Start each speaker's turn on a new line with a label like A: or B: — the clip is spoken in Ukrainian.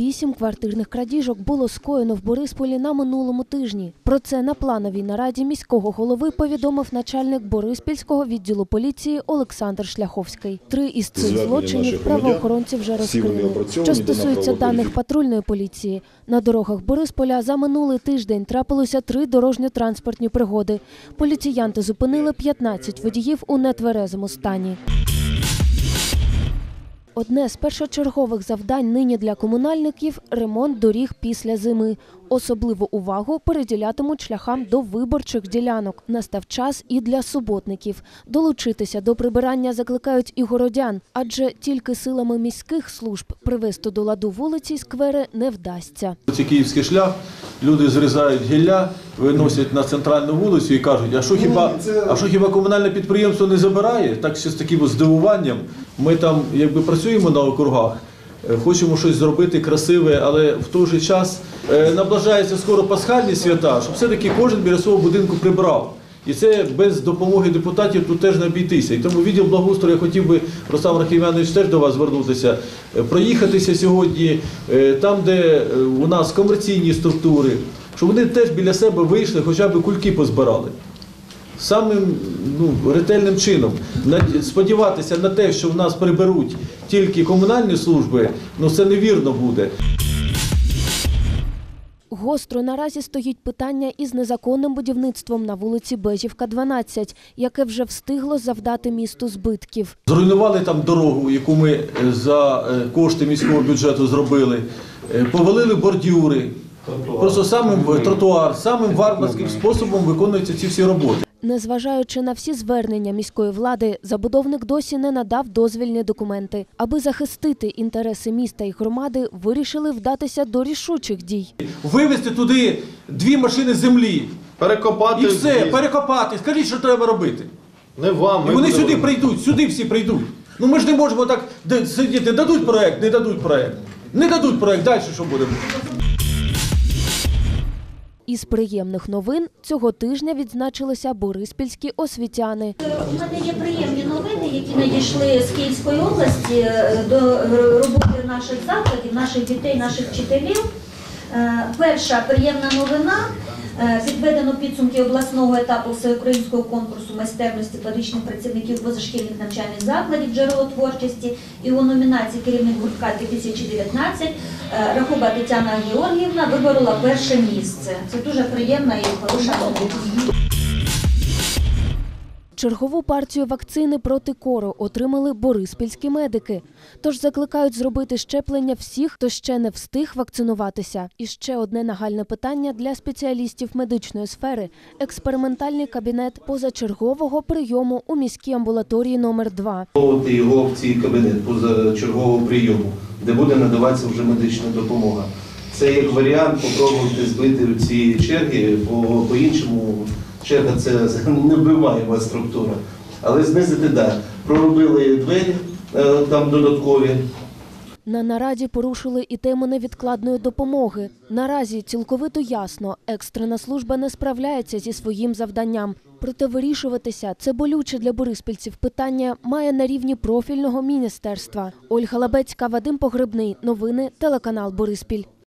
A: Вісім квартирних крадіжок було скоєно в Борисполі на минулому тижні. Про це на плановій нараді міського голови повідомив начальник Бориспільського відділу поліції Олександр Шляховський. Три із цих злочинів правоохоронці вже розкрили. Що стосується даних патрульної поліції, на дорогах Борисполя за минулий тиждень трапилося три дорожньо-транспортні пригоди. Поліціянти зупинили 15 водіїв у нетверезому стані. Одне з першочергових завдань нині для комунальників ремонт доріг після зими. Особливу увагу переділятимуть шляхам до виборчих ділянок. Настав час і для суботників. Долучитися до прибирання закликають і городян, адже тільки силами міських служб привести до ладу вулиці й сквери не вдасться.
B: Це київський шлях, люди зрізають гілля, виносять на центральну вулицю і кажуть, а що хіба, а що хіба комунальне підприємство не забирає? Так ще з таким здивуванням. Ми там якби працюємо на округах, е, хочемо щось зробити красиве, але в той же час е, наближаються скоро пасхальні свята, щоб все-таки кожен біля свого будинку прибрав. І це без допомоги депутатів тут теж не обійтися. І тому відділ благоустрою я хотів би, Ростам Рахімянович, теж до вас звернутися, е, проїхатися сьогодні е, там, де е, у нас комерційні структури, щоб вони теж біля себе вийшли, хоча б кульки позбирали. Самим ну, ретельним чином сподіватися на те, що в нас приберуть тільки комунальні служби, ну це невірно буде.
A: Гостро наразі стоїть питання із незаконним будівництвом на вулиці Бежівка, 12, яке вже встигло завдати місту збитків.
B: Зруйнували там дорогу, яку ми е, за е, кошти міського бюджету зробили, Е, повалили бордюри. Просто самим тротуар, самим варварським способом виконуються ці всі роботи.
A: Незважаючи на всі звернення міської влади, забудовник досі не надав дозвільні документи. Аби захистити інтереси міста і громади, вирішили вдатися до рішучих дій.
B: Вивезти туди дві машини землі
C: Перекопати
B: і все,
C: в'їзд.
B: перекопати. Скажіть, що треба робити.
C: Не вам.
B: І вони сюди
C: робити.
B: прийдуть, сюди всі прийдуть. Ну ми ж не можемо так сидіти. Дадуть проект, не дадуть проект. Не дадуть проект, далі що будемо?
A: Із приємних новин цього тижня відзначилися бориспільські освітяни.
D: У мене є приємні новини, які надійшли з Київської області е, до роботи наших закладів, наших дітей, наших вчителів. Е, Перша приємна новина. Е, Підведено підсумки обласного етапу всеукраїнського конкурсу майстерності педагогічних працівників позашкільних навчальних закладів джерело творчості і у номінації керівник гуртка 2019 е, Рахуба Тетяна Георгіївна виборола перше місце. Це дуже приємна і хороша новина.
A: Чергову партію вакцини проти кору отримали бориспільські медики. Тож закликають зробити щеплення всіх, хто ще не встиг вакцинуватися. І ще одне нагальне питання для спеціалістів медичної сфери: експериментальний кабінет позачергового прийому у міській амбулаторії номер 2
E: Встановити його в цей кабінет позачергового прийому, де буде надаватися вже медична допомога. Це як варіант попробувати збити ці черги, бо по-іншому черга це невбиваєма структура. Але знизити, так. Да. Проробили двері е, там додаткові.
A: На нараді порушили і тему невідкладної допомоги. Наразі цілковито ясно, екстрена служба не справляється зі своїм завданням. Проте вирішуватися це болюче для бориспільців питання має на рівні профільного міністерства. Ольга Лабецька, Вадим Погребний. Новини телеканал Бориспіль.